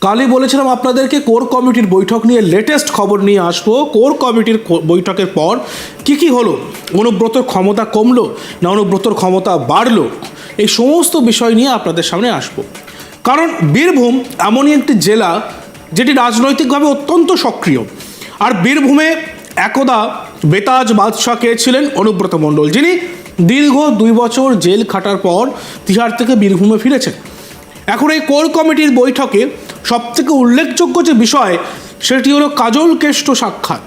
কালই বলেছিলাম আপনাদেরকে কোর কমিটির বৈঠক নিয়ে লেটেস্ট খবর নিয়ে আসব। কোর কমিটির বৈঠকের পর কি কি হলো? অনুব্রতর ক্ষমতা কমলো না অনুব্রতর ক্ষমতা বাড়লো? এই সমস্ত বিষয় নিয়ে আপনাদের সামনে আসব। কারণ বীরভূম এমনই একটি জেলা যেটি রাজনৈতিকভাবে অত্যন্ত সক্রিয়। আর বীরভূমে একদা বেতাজ বাদশাহ কে ছিলেন? অনুব্রত মণ্ডল। যিনি দীর্ঘ দুই বছর জেল খাটার পর তিহার থেকে বীরভূমে ফিরেছেন। এখন এই কোর কমিটির বৈঠকে সবথেকে উল্লেখযোগ্য যে বিষয়, সেটি হলো কাজল কেষ্ট সাক্ষাৎ।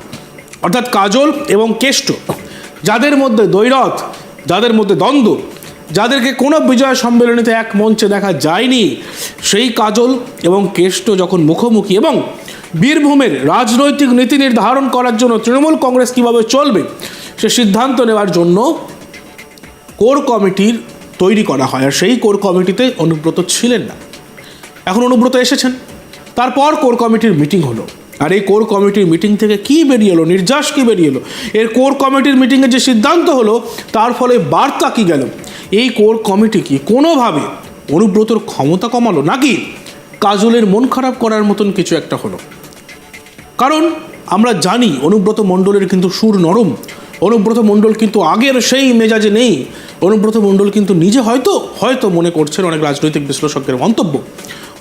অর্থাৎ কাজল এবং কেষ্ট, যাদের মধ্যে দ্বৈরথ, যাদের মধ্যে দ্বন্দ্ব, যাদেরকে কোনো বিজয় সম্মেলনীতে এক মঞ্চে দেখা যায়নি, সেই কাজল এবং কেষ্ট যখন মুখোমুখি এবং বীরভূমের রাজনৈতিক নীতি নির্ধারণ করার জন্য তৃণমূল কংগ্রেস কীভাবে চলবে, সে সিদ্ধান্ত নেওয়ার জন্য কোর কমিটির তৈরি করা হয়। আর সেই কোর কমিটিতে অনুব্রত ছিলেন না। এখন অনুব্রত এসেছেন। তারপর কোর কমিটির মিটিং হলো। আর এই কোর কমিটির মিটিং থেকে কি বেরিয়ে এলো, নির্যাস কী বেরিয়ে এলো? এর কোর কমিটির মিটিংয়ে যে সিদ্ধান্ত হলো, তার ফলে বার্তা কি গেল? এই কোর কমিটি কি কোনোভাবে অনুব্রতর ক্ষমতা কমালো নাকি কাজলের মন খারাপ করার মতন কিছু একটা হলো? কারণ আমরা জানি অনুব্রত মণ্ডলের কিন্তু সুর নরম, অনুব্রত মণ্ডল কিন্তু আগের সেই মেজাজে নেই, অনুব্রত মণ্ডল কিন্তু নিজে হয়তো হয়তো মনে করছেন অনেক রাজনৈতিক বিশ্লেষকের মন্তব্য।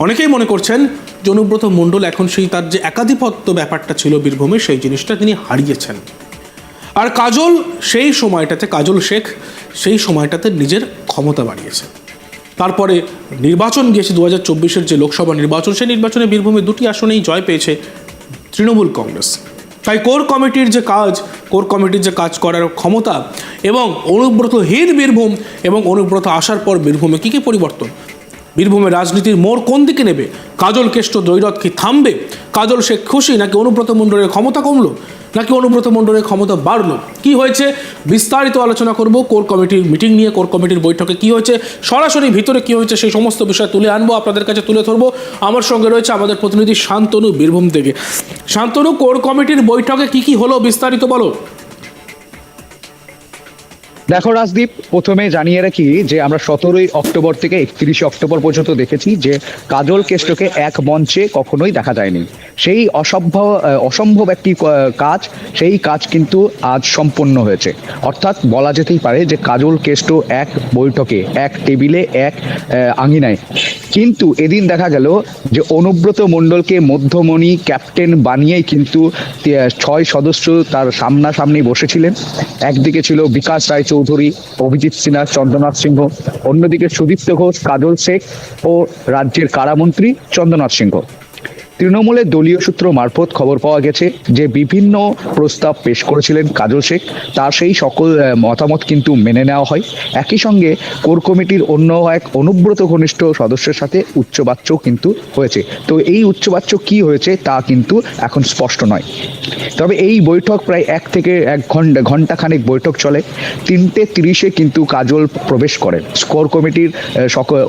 অনেকেই মনে করছেন যে অনুব্রত মণ্ডল এখন সেই তার যে একাধিপত্য ব্যাপারটা ছিল বীরভূমে, সেই জিনিসটা তিনি হারিয়েছেন। আর কাজল সেই সময়টাতে, কাজল শেখ সেই সময়টাতে নিজের ক্ষমতা বাড়িয়েছে তারপরে নির্বাচন গিয়েছে, দু হাজার চব্বিশের যে লোকসভা নির্বাচন, সেই নির্বাচনে বীরভূমে দুটি আসনেই জয় পেয়েছে তৃণমূল কংগ্রেস। তাই কোর কমিটির যে কাজ, কোর কমিটির যে কাজ করার ক্ষমতা এবং অনুব্রত হীন বীরভূম এবং অনুব্রত আসার পর বীরভূমে কী কী পরিবর্তন? বীরভূমের রাজনীতির মোড় কোন দিকে নেবে? কাজল কেষ্ট দৈরথ কি থামবে? কাজল শেখ খুশি নাকি অনুব্রত মণ্ডলের ক্ষমতা কমলো? নাকি অনুব্রত মণ্ডলের ক্ষমতা বাড়লো? কি হয়েছে? বিস্তারিত আলোচনা করব। কোর কমিটির মিটিং নিয়ে কোর কমিটির বৈঠকে কি হয়েছে? সরাসরি ভিতরে কি হয়েছে সেই সমস্ত বিষয় তুলে আনব, আপনাদের কাছে তুলে ধরবো। আমার সঙ্গে রয়েছে আমাদের প্রতিনিধি শান্তনু বীরভূম থেকে। শান্তনু, কোর কমিটির বৈঠকে কি কি হলো বিস্তারিত বলো। দেখো রাজদীপ, প্রথমে জানিয়ে রাখি যে আমরা সতেরোই অক্টোবর থেকে একত্রিশে অক্টোবর পর্যন্ত দেখেছি যে কাজল কেষ্টকে এক মঞ্চে কখনোই দেখা যায়নি। সেই অসম্ভব অসম্ভব একটি কাজ, সেই কাজ কিন্তু আজ সম্পন্ন হয়েছে। অর্থাৎ বলা যেতেই পারে যে কাজল কেষ্ট এক বৈঠকে, এক টেবিলে, এক আঙিনায়। কিন্তু এদিন দেখা গেল যে অনুব্রত মণ্ডলকে মধ্যমণি, ক্যাপ্টেন বানিয়েই কিন্তু ছয় সদস্য তার সামনাসামনি বসেছিলেন। একদিকে ছিল বিকাশ রায় চৌধুরী, অভিজিৎ সিনহা, চন্দ্রনাথ সিংহ, অন্যদিকে সুদীপ্ত ঘোষ, কাজল শেখ ও রাজ্যের কারামন্ত্রী চন্দ্রনাথ সিংহ। তৃণমূলের দলীয় সূত্র মারফত খবর পাওয়া গেছে যে বিভিন্ন প্রস্তাব পেশ করেছিলেন কাজল শেখ। তার সেই সকল মতামত কিন্তু মেনে নেওয়া হয়। একই সঙ্গে কোর কমিটির অন্য এক অনুব্রত ঘনিষ্ঠ সদস্যের সাথে উচ্চবাচ্য কিন্তু হয়েছে। তো এই উচ্চবাচ্য কি হয়েছে তা কিন্তু এখন স্পষ্ট নয়। তবে এই বৈঠক প্রায় এক থেকে এক ঘণ্টা ঘন্টাখানেক বৈঠক চলে। তিনটে তিরিশে কিন্তু কাজল প্রবেশ করেন। কোর কমিটির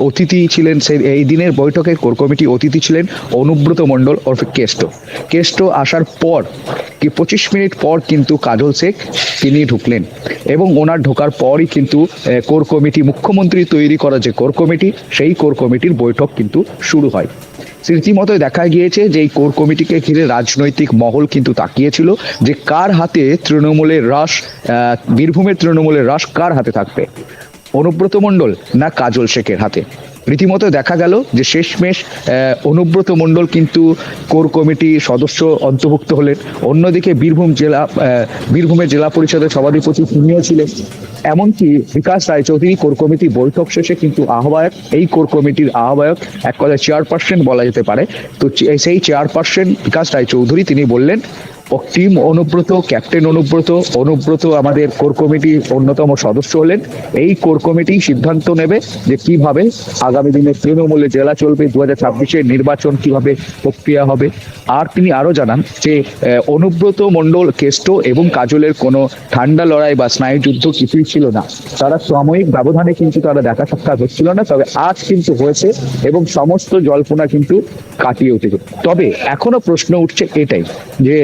অতিথি ছিলেন সেই, এই দিনের বৈঠকে কোর কমিটি অতিথি ছিলেন অনুব্রত মণ্ডল। ওরফে কেষ্ট কেষ্ট আসার পর কি পঁচিশ মিনিট পর কিন্তু কাজল শেখ তিনি ঢুকলেন এবং ওনার ঢোকার পরই কিন্তু কোর কমিটি মুখ্যমন্ত্রী তৈরি করা যে কোর কমিটি সেই কোর কমিটির বৈঠক কিন্তু শুরু হয়। রীতিমতো দেখা গিয়েছে যে এই কোর কমিটিকে ঘিরে রাজনৈতিক মহল কিন্তু তাকিয়েছিল যে কার হাতে তৃণমূলের রাস আহ, বীরভূমের তৃণমূলের রাস কার হাতে থাকবে? অনুব্রত মণ্ডল না কাজল শেখের হাতে? রীতিমতো দেখা গেল যে শেষমেশ অনুব্রত মণ্ডল কিন্তু কোর কমিটি সদস্য অন্তর্ভুক্ত হলেন। অন্যদিকে বীরভূম জেলা বীরভূমের জেলা পরিষদের সভাধিপতি তিনিও ছিলেন। এমনকি বিকাশ রায়চৌধুরী কোর কমিটি বৈঠক শেষে কিন্তু আহ্বায়ক, এই কোর কমিটির আহ্বায়ক এক কথায় চেয়ারপারসন বলা যেতে পারে। তো সেই চেয়ারপারসন বিকাশ রায়চৌধুরী তিনি বললেন টিম অনুব্রত ক্যাপ্টেন অনুব্রত অনুব্রত আমাদের কোর কমিটির অন্যতম সদস্য হলেন। এই কোর কমিটি সিদ্ধান্ত নেবে যে কীভাবে আগামী দিনে তৃণমূলে জেলা চলবে দু হাজার ছাব্বিশের নির্বাচন কীভাবে প্রক্রিয়া হবে। আর তিনি আরও জানান যে অনুব্রত মণ্ডল, কেষ্ট এবং কাজলের কোনো ঠান্ডা লড়াই বা স্নায়ুযুদ্ধ কিছুই ছিল না। তারা সাময়িক ব্যবধানে কিন্তু তারা দেখা সাক্ষাৎ হচ্ছিল না, তবে আজ কিন্তু হয়েছে এবং সমস্ত জল্পনা কিন্তু কাটিয়ে উঠেছে। তবে এখনও প্রশ্ন উঠছে এটাই যে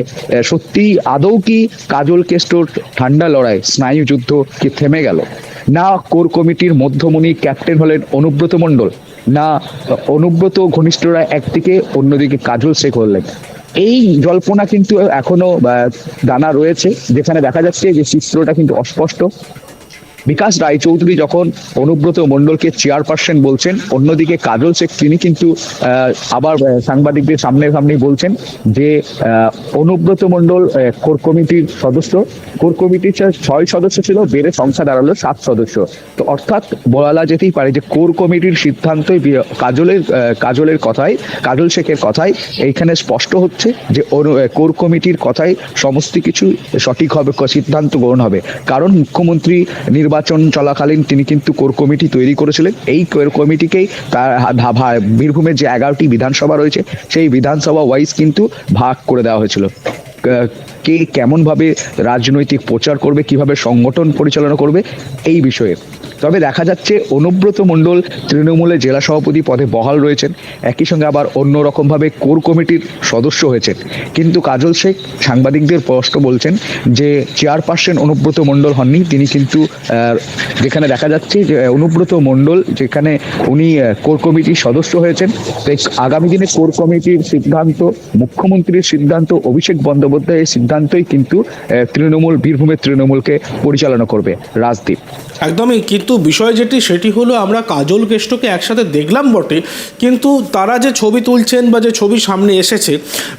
সত্যি আদৌ কি কাজল কেষ্টর ঠান্ডা লড়াই, স্নায়ু যুদ্ধ কি থেমে গেল? না কোর কমিটির মধ্যমণি ক্যাপ্টেন হলেন অনুব্রত মণ্ডল, না অনুব্রত ঘনিষ্ঠরা একদিকে, অন্যদিকে কাজল শেখ হলেন। এই জল্পনা কিন্তু এখনও দানা রয়েছে, যেখানে দেখা যাচ্ছে যে চিত্রটা কিন্তু অস্পষ্ট। বিকাশ রায়চৌধুরী যখন অনুব্রত মণ্ডলকে চেয়ারপারসন বলছেন, অন্যদিকে কাজল শেখ, তিনি কিন্তু আবার সাংবাদিকদের সামনে সামনে বলছেন যে অনুব্রত মণ্ডল কোর কমিটির সদস্য। কোর কমিটির ছয় সদস্য ছিল, বেড়ে সংখ্যা দাঁড়াল সাত সদস্য। তো অর্থাৎ বলা যেতেই পারে যে, কোর কমিটির সিদ্ধান্তই কাজলের কাজলের কথায়, কাজল শেখের কথায় এইখানে স্পষ্ট হচ্ছে যে কোর কমিটির কথায় সমস্ত কিছু সঠিক হবে, সিদ্ধান্ত গ্রহণ হবে। কারণ মুখ্যমন্ত্রী নির্বাচন চলাকালীন তিনি কিন্তু কোর কমিটি তৈরি করেছিলেন। এই কোর কমিটিকেই তার বীরভূমের যে এগারোটি বিধানসভা রয়েছে, সেই বিধানসভা ওয়াইজ কিন্তু ভাগ করে দেওয়া হয়েছিল। কে কেমনভাবে রাজনৈতিক প্রচার করবে, কীভাবে সংগঠন পরিচালনা করবে, এই বিষয়ে তবে দেখা যাচ্ছে অনুব্রত মণ্ডল তৃণমূলের জেলা সভাপতি পদে বহাল রয়েছেন। একই সঙ্গে আবার অন্যরকম ভাবে কোর কমিটির সদস্য হয়েছেন। কিন্তু কাজল শেখ সাংবাদিকদের স্পষ্ট বলছেন যে, চেয়ারপারসন অনুব্রত মণ্ডল হননি। তিনি কিন্তু যেখানে দেখা যাচ্ছে যে, অনুব্রত মণ্ডল যেখানে উনি কোর কমিটির সদস্য হয়েছেন আগামী দিনে কোর কমিটির সিদ্ধান্ত, মুখ্যমন্ত্রীর সিদ্ধান্ত, অভিষেক বন্দ্যোপাধ্যায়ের সিদ্ধান্তই কিন্তু তৃণমূল, বীরভূমের তৃণমূলকে পরিচালনা করবে রাজদীপ। একদমই, কিন্তু বিষয় যেটি, সেটি হলো আমরা কাজল কেষ্টকে একসাথে দেখলাম বটে, কিন্তু তারা যে ছবি তুলছেন বা যে ছবি সামনে এসেছে,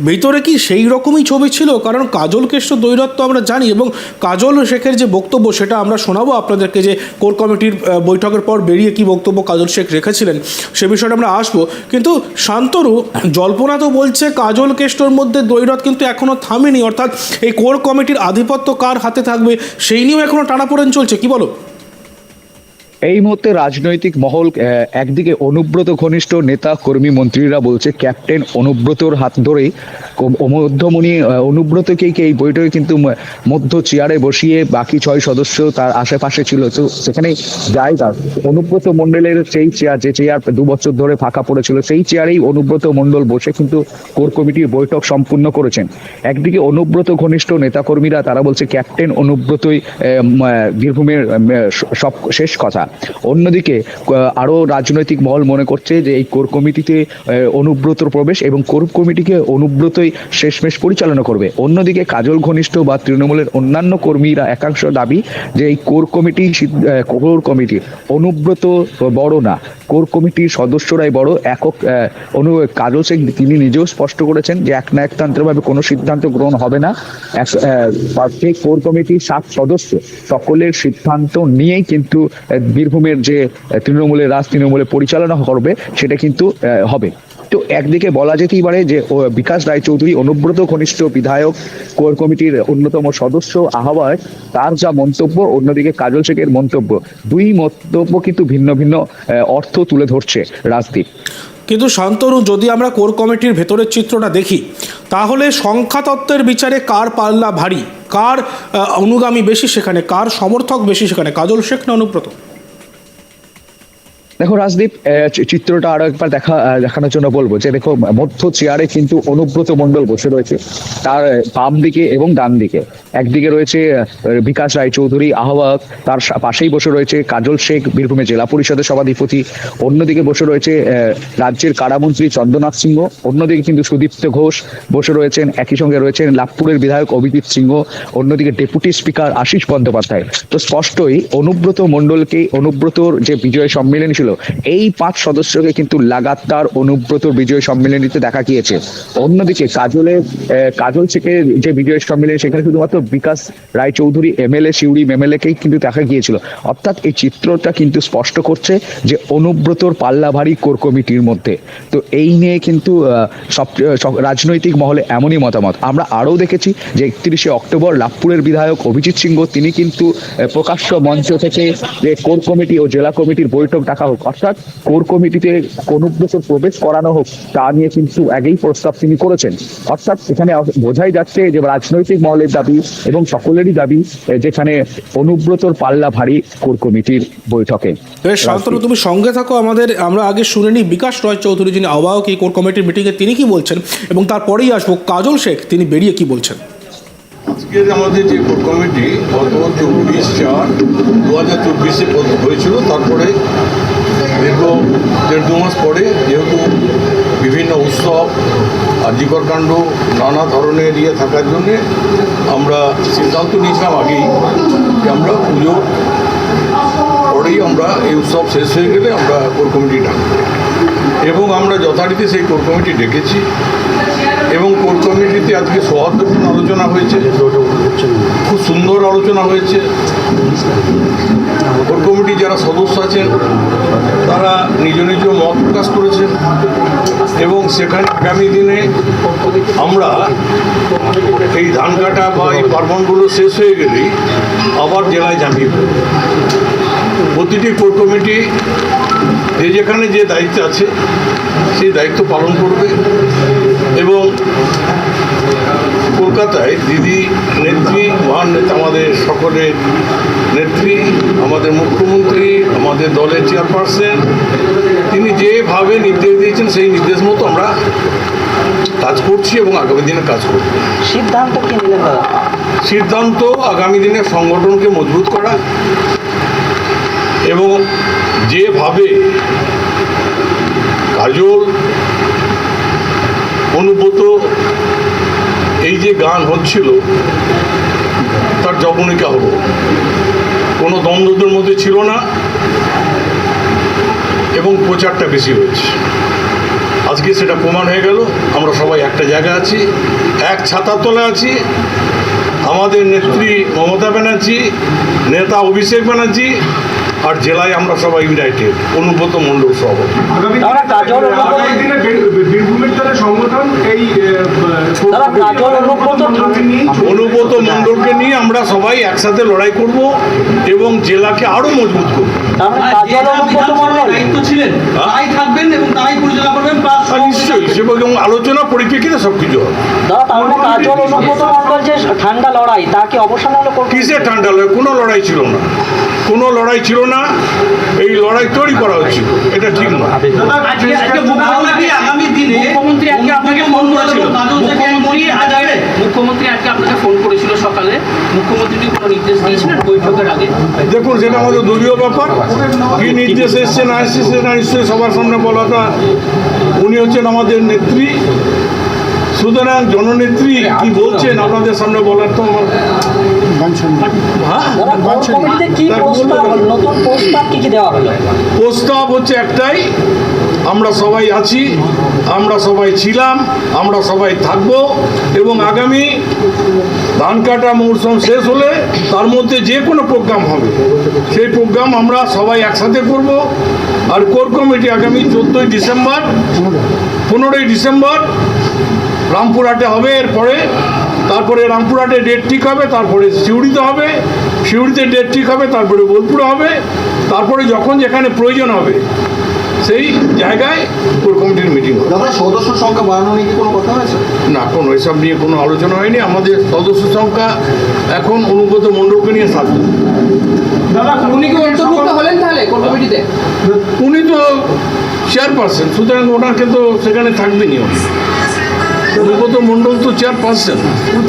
ভিতরে কি সেই রকমই ছবি ছিল? কারণ কাজল কেষ্ট দৈরত্ব আমরা জানি এবং কাজল শেখের যে বক্তব্য, সেটা আমরা শোনাবো আপনাদেরকে যে কোর কমিটির বৈঠকের পর বেরিয়ে কি বক্তব্য কাজল শেখ রেখেছিলেন, সে বিষয়টা আমরা আসব। কিন্তু শান্তরু জল্পনা তো বলছে কাজল কেষ্টর মধ্যে দৈরত কিন্তু এখনও থামেনি, অর্থাৎ এই কোর কমিটির আধিপত্য কার হাতে থাকবে, সেই নিয়েও এখনও টানাপোড়েন চলছে, কি বলো? এই মুহূর্তে রাজনৈতিক মহল একদিকে অনুব্রত ঘনিষ্ঠ নেতা, কর্মী মন্ত্রীরা বলছে, ক্যাপ্টেন অনুব্রতর হাত ধরেই মধ্যমণি অনুব্রতকেই এই বৈঠকে কিন্তু মধ্য চেয়ারে বসিয়ে বাকি ছয় সদস্য তার আশেপাশে ছিল। তো সেখানে জায়গা অনুব্রত মণ্ডলের সেই চেয়ার, যে চেয়ার দু বছর ধরে ফাঁকা পড়েছিল, সেই চেয়ারেই অনুব্রত মণ্ডল বসে কিন্তু কোর কমিটির বৈঠক সম্পূর্ণ করেছেন। একদিকে অনুব্রত ঘনিষ্ঠ নেতাকর্মীরা, তারা বলছে, ক্যাপ্টেন অনুব্রতই বীরভূমের সব শেষ কথা। অন্যদিকে আরও রাজনৈতিক মহল মনে করছে যে এই কোর কমিটিতে আহ, অনুব্রতর প্রবেশ এবং কোর কমিটিকে অনুব্রতই শেষমেশ পরিচালনা করবে। অন্যদিকে কাজল ঘনিষ্ঠ বা তৃণমূলের অন্যান্য কর্মীরা একাংশ দাবি যে এই core committee core committee Anubrata বড় না। কোর কমিটির সদস্যরাই বড়। একক অনু কাজল শেখ তিনি নিজেও স্পষ্ট করেছেন যে এক না একতন্ত্রভাবে কোনো সিদ্ধান্ত গ্রহণ হবে না। কোর কমিটির সাত সদস্য সকলের সিদ্ধান্ত নিয়েই কিন্তু বীরভূমের যে তৃণমূলের রাজ তৃণমূলে পরিচালনা করবে, সেটা কিন্তু হবে। তো একদিকে বলা যেতেই পারে যে বিকাশ রায়চৌধুরী অনুব্রত ঘনিষ্ঠ বিধায়ক, কোর কমিটির অন্যতম সদস্য, আহ্বায়ক, তার যা মন্তব্য, অন্যদিকে কাজল শেখের মন্তব্য। দুই মন্তব্য কিন্তু ভিন্ন ভিন্ন অর্থ তুলে ধরছে রাজদীপ। কিন্তু শান্তনু, যদি আমরা কোর কমিটির ভেতরের চিত্রটা দেখি, তাহলে সংখ্যাতত্ত্বের বিচারে কার পাল্লা ভারী? কার অনুগামী বেশি সেখানে? কার সমর্থক বেশি সেখানে? কাজল শেখ না অনুব্রত? দেখো রাজদীপ চিত্রটা আরও একবার দেখা দেখানোর জন্য বলব যে দেখো, মধ্য চেয়ারে কিন্তু অনুব্রত মণ্ডল বসে রয়েছে। তার বাম দিকে এবং ডান দিকে। একদিকে রয়েছে বিকাশ রায়চৌধুরী, আহ্বায়ক। তার পাশেই বসে রয়েছে কাজল শেখ, বীরভূমে জেলা পরিষদের সভাধিপতি। অন্যদিকে বসে রয়েছে রাজ্যের কারামন্ত্রী চন্দ্রনাথ সিংহ। অন্যদিকে কিন্তু সুদীপ্ত ঘোষ বসে রয়েছেন। একই সঙ্গে রয়েছেন লাভপুরের বিধায়ক অভিজিৎ সিংহ। অন্যদিকে ডেপুটি স্পিকার আশিস বন্দ্যোপাধ্যায়। তো স্পষ্টই অনুব্রত মণ্ডলকে, অনুব্রতর যে বিজয় সম্মেলন ছিল এই পাঁচ সদস্যকে কিন্তু লাগাতার অনুব্রত বিজয় সম্মেলনীতে দেখা গিয়েছে। অন্যদিকে কাজলের কাজল থেকে যে বিজয় সম্মেলন, সেখানে শুধুমাত্র বিকাশ রায়চৌধুরী, এমএলএ শিউরি এমএলএ কেই কিন্তু দেখা গিয়েছিল। অর্থাৎ এই চিত্রটা কিন্তু স্পষ্ট করছে যে অনুব্রতর পাল্লা ভারী কোর কমিটির মধ্যে। তো এই নিয়ে কিন্তু সব- রাজনৈতিক মহলে এমনই মতামত। আমরা আরও দেখেছি যে একত্রিশে অক্টোবর লাভপুরের বিধায়ক অভিজিৎ সিংহ, তিনি কিন্তু প্রকাশ্য মঞ্চ থেকে যে কোর কমিটি ও জেলা কমিটির বৈঠক ডাকা হোক অর্থাৎ কোর কমিটিতে অনুব্রত প্রবেশ করানো হোক তা নিয়ে কিন্তু আগেই প্রস্তাব তিনি করেছেন। অর্থাৎ এখানে বোঝাই যাচ্ছে যে রাজনৈতিক মহলের দাবি এবং সকলেরই দাবি যেখানে অনুব্রতর পাল্লা ভারী কোর কমিটির বৈঠকে। শান্তনু তুমি সঙ্গে থাকো। আমাদের আমরা আগে শুনে নিই বিকাশ রয় চৌধুরী যিনি আহ্বায়ক এই কোর কমিটির মিটিংয়ে তিনি কি বলছেন? এবং তারপরেই আসব কাজল শেখ তিনি বেরিয়ে কি বলছেন? আজকের আমাদের যে কোর কমিটি গত চব্বিশ চার দু হাজার চব্বিশে হয়েছিল তারপরে দীর্ঘ দেড় দু মাস পরে যেহেতু বিভিন্ন উৎসব কাণ্ড নানা ধরনের ইয়ে থাকার জন্যে আমরা সিদ্ধান্ত নিয়েছিলাম আগেই যে আমরা পুজো পরেই আমরা এই উৎসব শেষ হয়ে গেলে আমরা কোর কমিটি ডাকবো। এবং আমরা যথারীতি সেই কোর কমিটি ডেকেছি এবং কোর কমিটিতে আজকে সৌহার্দ্যপূর্ণ আলোচনা হয়েছে। খুব সুন্দর আলোচনা হয়েছে। কোর কমিটি যারা সদস্য আছেন তারা নিজ নিজ মত প্রকাশ করেছেন এবং সেখানে আগামী দিনে আমরা এই ধান কাটা বা এই পার্বণগুলো শেষ হয়ে গেলেই আবার জেলায় জানিয়ে দেব। প্রতিটি কোর কমিটি যে যেখানে যে দায়িত্ব আছে, সেই দায়িত্ব পালন করবে এবং কলকাতায় দিদি নেত্রী মহান নেতা আমাদের সকলের নেত্রী আমাদের মুখ্যমন্ত্রী আমাদের দলের চেয়ারপারসন তিনি যেভাবে নির্দেশ দিয়েছেন সেই নির্দেশ মতো আমরা কাজ করছি এবং আগামী দিনে কাজ করব। সিদ্ধান্ত কি নিলেন সিদ্ধান্ত আগামী দিনে সংগঠনকে মজবুত করা এবং যেভাবে কাজল অনুব্রত যে গান হচ্ছিল, তার জবনিকা হলো। কোনো দ্বন্দ্বদের মধ্যে ছিল না এবং প্রচারটা বেশি হয়েছে। আজকে সেটা প্রমাণ হয়ে গেল, আমরা সবাই একটা জায়গায় আছি, এক ছাতার তলে আছি, আমাদের নেত্রী মমতা ব্যানার্জি, নেতা অভিষেক ব্যানার্জি আর জেলায় আমরা সবাই ইউনাইটেড অনুব্রত মণ্ডল সহ। অনুব্রত মণ্ডলকে নিয়ে আমরা সবাই একসাথে লড়াই করব এবং জেলাকে আরও মজবুত করব। আর হ্যাঁ? থাকবেন এবং তাই পরিচালনা করবেন প্লাস আর এবং আলোচনা পরিপ্রেক্ষিতে হবে। ঠান্ডা লড়াই তা কি অবসান হলো কোন কিসে ঠান্ডা লড়াই? কোনো লড়াই ছিল না। কোনো লড়াই ছিল না এই লড়াই তৈরি করা হয়েছিল এটা ঠিক না মুখ্যমন্ত্রী আগামী দিনে আজকে আপনাকে ফোন করেছিল। মুখ্যমন্ত্রী আজকে আপনাকে ফোন করেছিল সকালে। মুখ্যমন্ত্রী কোনো নির্দেশ দিয়েছিলেন বৈঠকের আগে? দেখুন সেটা আমাদের দলীয় ব্যাপার। কি নির্দেশ এসছে না এসছে সেটা নিশ্চয়ই সবার সামনে বলাটা। উনি হচ্ছেন আমাদের নেত্রী। সুতরাং জননেত্রী কি বলছেন? আপনাদের সামনে বলার তো আমার হ্যাঁ? প্রস্তাব হচ্ছে একটাই আমরা সবাই আছি আমরা সবাই ছিলাম আমরা সবাই থাকব এবং আগামী ধান কাটা মৌসুম শেষ হলে তার মধ্যে যে কোনো প্রোগ্রাম হবে। সেই প্রোগ্রাম আমরা সবাই একসাথে করব। আর কোর কমিটি আগামী চোদ্দোই ডিসেম্বর পনেরোই ডিসেম্বর রামপুরহাটে হবে এরপরে তারপরে রামপুরহাটে ডেট ঠিক হবে তারপরে সিউড়িতে হবে সিউড়িতে ডেট ঠিক হবে তারপরে বোলপুরে হবে তারপরে যখন যেখানে প্রয়োজন হবে সেই জায়গায় কোর কমিটির মিটিং হবে। দাদা সদস্য সংখ্যা বাড়ানো নিয়ে কি কোনো কথা হয়েছে? না কোনো এসব নিয়ে কোনো আলোচনা হয়নি। আমাদের সদস্য সংখ্যা এখন অনুগত মণ্ডলকে নিয়ে সাতজন দাদা উনি কি অন্তর্ভুক্ত হলেন তাহলে কোর কমিটিতে? উনি তো চেয়ারপারসন সুতরাং ওনাকে তো সেখানে থাকবেনই অনুগত মণ্ডল তো চেয়ারপারসন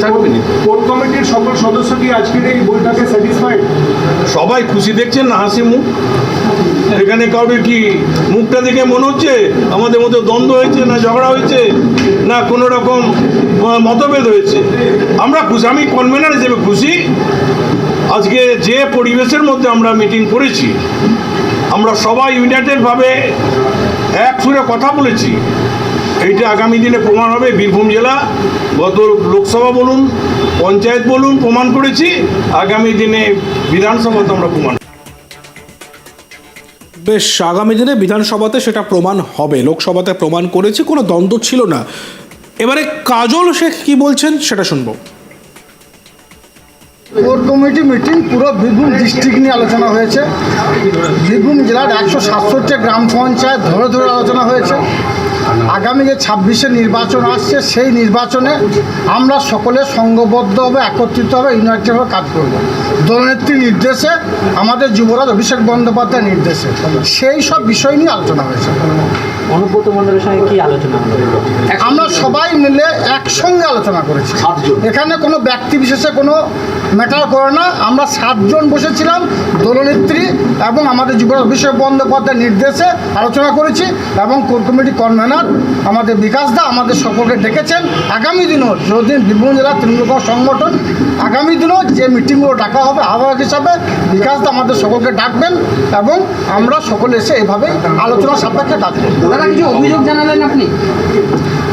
থাকবেনই। কোর কমিটির সকল সদস্য কি আজকের এই বৈঠকে স্যাটিসফাইড সবাই খুশি দেখছেন না হাসি মুখ? এখানে কাউকে কি মুখটা দেখে মনে হচ্ছে? আমাদের মধ্যে দ্বন্দ্ব হয়েছে না ঝগড়া হয়েছে? না কোনো রকম মতভেদ হয়েছে? আমরা খুশি আমি কনভেনার হিসেবে খুশি। আজকে যে পরিবেশের মধ্যে আমরা মিটিং করেছি আমরা সবাই ইউনাইটেডভাবে এক সুরে কথা বলেছি। এইটা আগামী দিনে প্রমাণ হবে বীরভূম জেলা গত লোকসভা বলুন পঞ্চায়েত বলুন প্রমাণ করেছি আগামী দিনে বিধানসভাতে আমরা প্রমাণ বেশ আগামী দিনে বিধানসভাতে সেটা প্রমাণ হবে। লোকসভাতে প্রমাণ করেছি কোনো দ্বন্দ্ব ছিল না। এবারে কাজল শেখ কি বলছেন সেটা শুনব। কোর কমিটি মিটিং পুরো বীরভূম ডিস্ট্রিক্ট নিয়ে আলোচনা হয়েছে। বীরভূম জেলার একশো সাতষট্টি গ্রাম পঞ্চায়েত ধরে ধরে আলোচনা হয়েছে। আগামী যে ছাব্বিশে নির্বাচন আসছে, সেই নির্বাচনে আমরা সকলে সংঘবদ্ধভাবে একত্রিত হবে ইউনাইটেডভাবে কাজ করব। দলনেত্রী নির্দেশে, আমাদের যুবরাজ অভিষেক বন্দ্যোপাধ্যায়ের নির্দেশে। সেই সব বিষয় নিয়ে আলোচনা হয়েছে। অনুব্রত মন্ডলের সঙ্গে কি আলোচনা আমরা সবাই মিলে একসঙ্গে আলোচনা করেছি। এখানে কোনো ব্যক্তি বিশেষে কোনো ম্যাটার করে না। আমরা সাতজন বসেছিলাম দলনেত্রী এবং আমাদের যুবরাজ অভিষেক বন্দ্যোপাধ্যায়ের নির্দেশে আলোচনা করেছি এবং কোর কমিটি কনভেনার আমাদের বিকাশ দা আমাদের সকলকে ডেকেছেন। আগামী দিনও যদি বীরভূম জেলা তৃণমূল সংগঠন আগামী দিনও যে মিটিংগুলো ডাকা হবে, আহ্বায়ক হিসাবে বিকাশ আমাদের সকলকে ডাকবেন এবং আমরা সকলে এসে এভাবে আলোচনা সাপেক্ষে ডাকবো। দাদা, কিছু অভিযোগ জানালেন আপনি?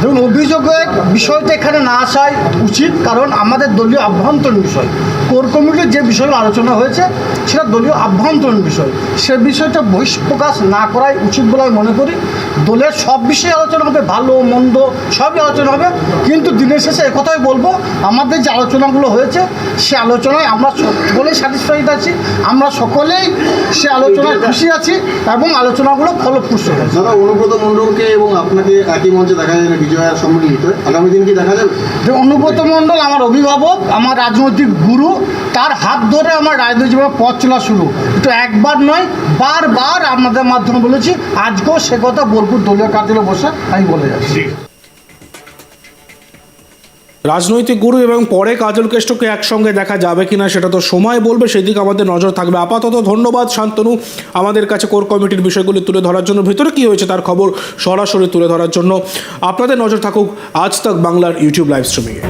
দেখুন অভিযোগের বিষয়টা এখানে না আসাই উচিত, কারণ আমাদের দলীয় আভ্যন্তরীণ বিষয়। কোর কমিটির যে বিষয়গুলো আলোচনা হয়েছে, সেটা দলীয় আভ্যন্তরীণ বিষয়। সে বিষয়টা বহিষ্প্রকাশ না করাই উচিত বলে আমি মনে করি। দলের সব বিষয়ে আলোচনা হবে, ভালো, মন্দ, সবই আলোচনা হবে। কিন্তু দিনের শেষে একথাই বলব, আমাদের যে আলোচনাগুলো হয়েছে, সে আলোচনায় আমরা সকলেই স্যাটিসফাইড আছি। আমরা সকলেই সে আলোচনায় খুশি আছি এবং আলোচনাগুলো ফলপ্রসূ হয়েছে। অনুব্রত মণ্ডলকে এবং আপনাকে একই মঞ্চে দেখা যায় না বিজয়ের সম্মিলিত। আগামী দিন কি দেখা যাবে? যে অনুব্রত মণ্ডল আমার অভিভাবক আমার রাজনৈতিক গুরু তার হাত ধরে আমার রাজনৈতিক জীবনের পথ চলা শুরু। তো একবার নয় বারবার আপনাদের মাধ্যমে বলেছি আজকেও সে কথা বোলপুর দলীয় কার্যালয়ে বসে আমি বলে যাচ্ছি। রাজনৈতিক গুরু এবং পরে কাজল কেষ্টকে একসঙ্গে দেখা যাবে কিনা সেটা তো সময় বলবে, সেদিকে আমাদের নজর থাকবে। আপাতত ধন্যবাদ শান্তনু আমাদের কাছে কোর কমিটির বিষয়গুলি তুলে ধরার জন্য। ভিতরে কী হয়েছে তার খবর সরাসরি তুলে ধরার জন্য আপনাদের নজর থাকুক আজ তাক বাংলার ইউটিউব লাইভ স্ট্রিমিংয়ে